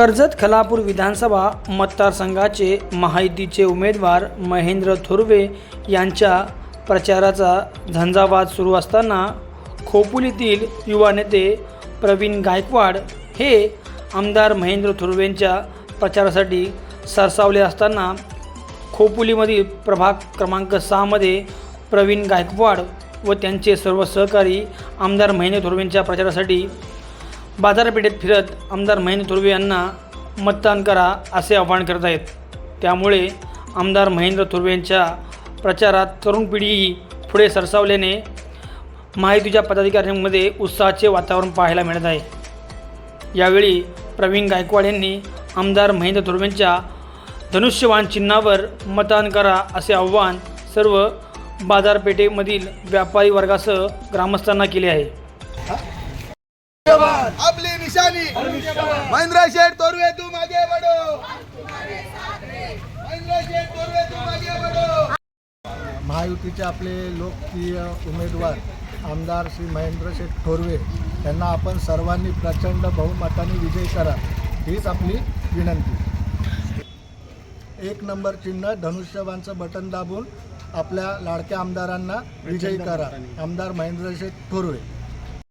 कर्जत खलापूर विधानसभा मतदारसंघाचे महायुतीचे उमेदवार महेंद्र थोरवे यांच्या प्रचाराचा झंझावात सुरू असताना खोपोलीतील युवा नेते प्रवीण गायकवाड हे आमदार महेंद्र थोरवेंच्या प्रचारासाठी सरसावले असताना खोपोलीमधील प्रभाग क्रमांक सहामध्ये प्रवीण गायकवाड व त्यांचे सर्व सहकारी आमदार महेंद्र थोरवेंच्या प्रचारासाठी बाजारपेठेत फिरत आमदार महेंद्र थोरवे यांना मतदान करा असे आवाहन करत आहेत. त्यामुळे आमदार महेंद्र थोरवे यांच्या प्रचारात तरुण पिढीही पुढे सरसावल्याने माहितीच्या पदाधिकाऱ्यांमध्ये उत्साहाचे वातावरण पाहायला मिळत आहे. यावेळी प्रवीण गायकवाड यांनी आमदार महेंद्र थोरवेंच्या धनुष्यवान चिन्हावर मतदान करा असे आव्हान सर्व बाजारपेठेमधील व्यापारी वर्गासह ग्रामस्थांना केले आहे. आपली निशानी महेंद्र शेठ तोरवे तुम आगे बढ़ो महेंद्र शेठ तोरवे तुम आगे बढ़ो महायुतीचे आपले लोकप्रिय उमेदवार आमदार श्री महेंद्र शेठ थोरवे यांना आपण सर्वांनी प्रचंड बहुमताने विजयी करा हीच आपली विनंती. एक नंबर चिन्ह धनुष्यबाणचं बटन दाबून आपल्या लाडक्या आमदारांना विजयी करा आमदार महेंद्र शेठ थोरवे.